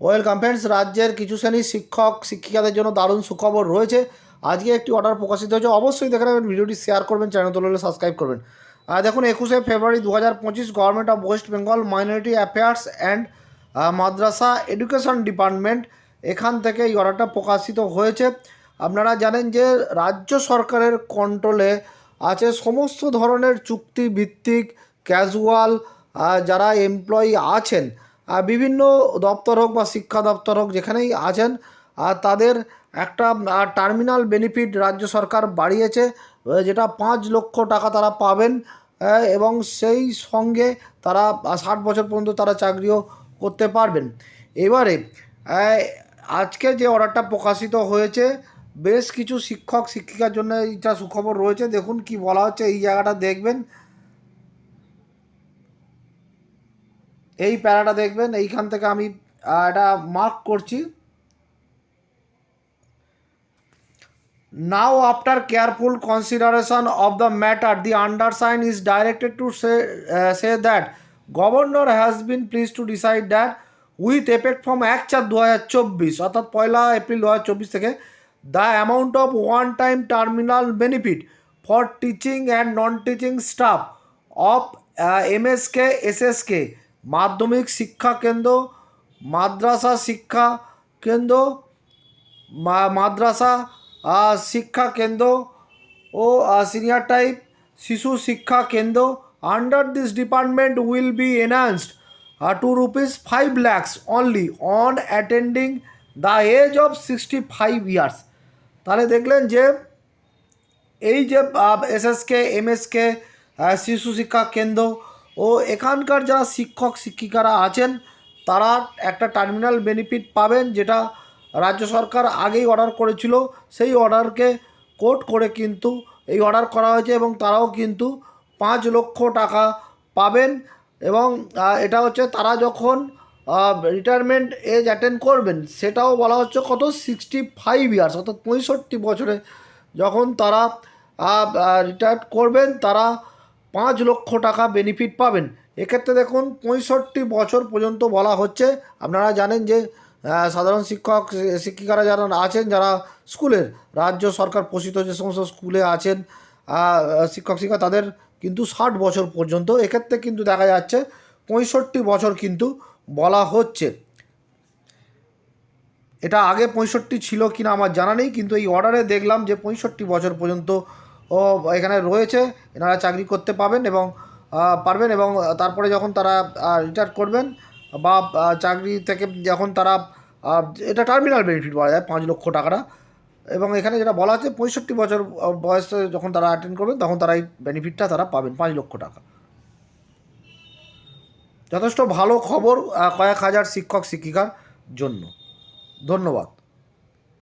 Welcome friends রাজ্যের কিছু শ্রেণির শিক্ষক, শিক্ষিকাদের জন্য দারুণ সুখবর রয়েছে। আজকে একটি অর্ডার প্রকাশিত হয়েছে। অবশ্যই দেখে নেবেন ভিডিওটি শেয়ার করবেন চ্যানেল তুলে সাবস্ক্রাইব করবেন। আর দেখুন, একুশে ফেব্রুয়ারি দু হাজার পঁচিশ government of West Bengal minority affairs and madrasah education department এখান থেকে এই অর্ডারটা প্রকাশিত হয়েছে। আপনারা জানেন যে রাজ্য সরকারের কন্ট্রোলে আছে সমস্ত ধরনের চুক্তিভিত্তিক ক্যাজুয়াল যারা এমপ্লয়ি আছেন বিভিন্ন দপ্তর হোক বা শিক্ষা দপ্তর হোক যেখানেই আছেন তাদের একটা টার্মিনাল বেনিফিট রাজ্য সরকার বাড়িয়েছে যেটা পাঁচ লক্ষ টাকা তারা পাবেন এবং সেই সঙ্গে তারা ষাট বছর পর্যন্ত তারা চাকরিও করতে পারবেন। এবারে আজকে যে অর্ডারটা প্রকাশিত হয়েছে, বেশ কিছু শিক্ষক, শিক্ষিকার জন্য এইটা সুখবর রয়েছে, দেখুন কি বলা হচ্ছে, এই জায়গাটা দেখবেন। এই প্যারাটা দেখবেন, এইখান থেকে আমি এটা মার্ক করছি। Now after careful consideration of the matter the undersigned is directed to say that governor has been pleased to decide that with effect from এক চার দু হাজার চব্বিশ অর্থাৎ পয়লা এপ্রিল দু হাজার চব্বিশ থেকে the amount of one time terminal benefit for teaching and non teaching staff of M S K S S K মাধ্যমিক শিক্ষা কেন্দ্র, মাদ্রাসা শিক্ষা কেন্দ্র মাদ্রাসা শিক্ষা কেন্দ্র ও সিনিয়র টাইপ শিশু শিক্ষা কেন্দ্র। Under this department will be enhanced to rupees five lakhs only on attending the age of sixty five years তাহলে দেখলেন যে, এই যে এসএসকে এমএসকে শিশু শিক্ষা কেন্দ্র ও এখানকার যারা শিক্ষক, শিক্ষিকারা আছেন, তারা একটা টার্মিনাল বেনিফিট পাবেন যেটা রাজ্য সরকার আগেই অর্ডার করেছিল। সেই অর্ডারকে কোট করে কিন্তু এই অর্ডার করা হয়েছে এবং তারাও কিন্তু পাঁচ লক্ষ টাকা পাবেন এবং এটা হচ্ছে তারা যখন রিটায়ারমেন্ট এজ অ্যাটেন্ড করবেন, সেটাও বলা হচ্ছে কত? সিক্সটি ফাইভ ইয়ার্স অর্থাৎ পঁয়ষট্টি বছরে যখন তারা রিটায়ার করবেন, তারা পাঁচ লক্ষ টাকা বেনিফিট পাবেন। এক্ষেত্রে দেখুন, পঁয়ষট্টি বছর পর্যন্ত বলা হচ্ছে। আপনারা জানেন যে সাধারণ শিক্ষক, শিক্ষিকারা যারা আছেন, যারা স্কুলের, রাজ্য সরকার পোষিত যে সমস্ত স্কুলে আছেন শিক্ষক শিক্ষা তাদের কিন্তু ষাট বছর পর্যন্ত, এক্ষেত্রে কিন্তু দেখা যাচ্ছে পঁয়ষট্টি বছর কিন্তু বলা হচ্ছে। এটা আগে পঁয়ষট্টি ছিল কি না আমার জানা নেই, কিন্তু এই অর্ডারে দেখলাম যে পঁয়ষট্টি বছর পর্যন্ত ও এখানে রয়েছে, এনারা চাকরি করতে পাবেন এবং পারবেন এবং তারপরে যখন তারা রিটায়ার করবেন, বা চাকরি থেকে যখন তারা এটা টার্মিনাল বেনিফিট বলা যায়, পাঁচ লক্ষ টাকাটা। এবং এখানে যেটা বলা আছে, পঁয়ষট্টি বছর বয়সে যখন তারা অ্যাটেন্ড করবেন, তখন তারা এই বেনিফিটটা তারা পাবেন, পাঁচ লক্ষ টাকা। যথেষ্ট ভালো খবর কয়েক হাজার শিক্ষক শিক্ষিকার জন্য। ধন্যবাদ।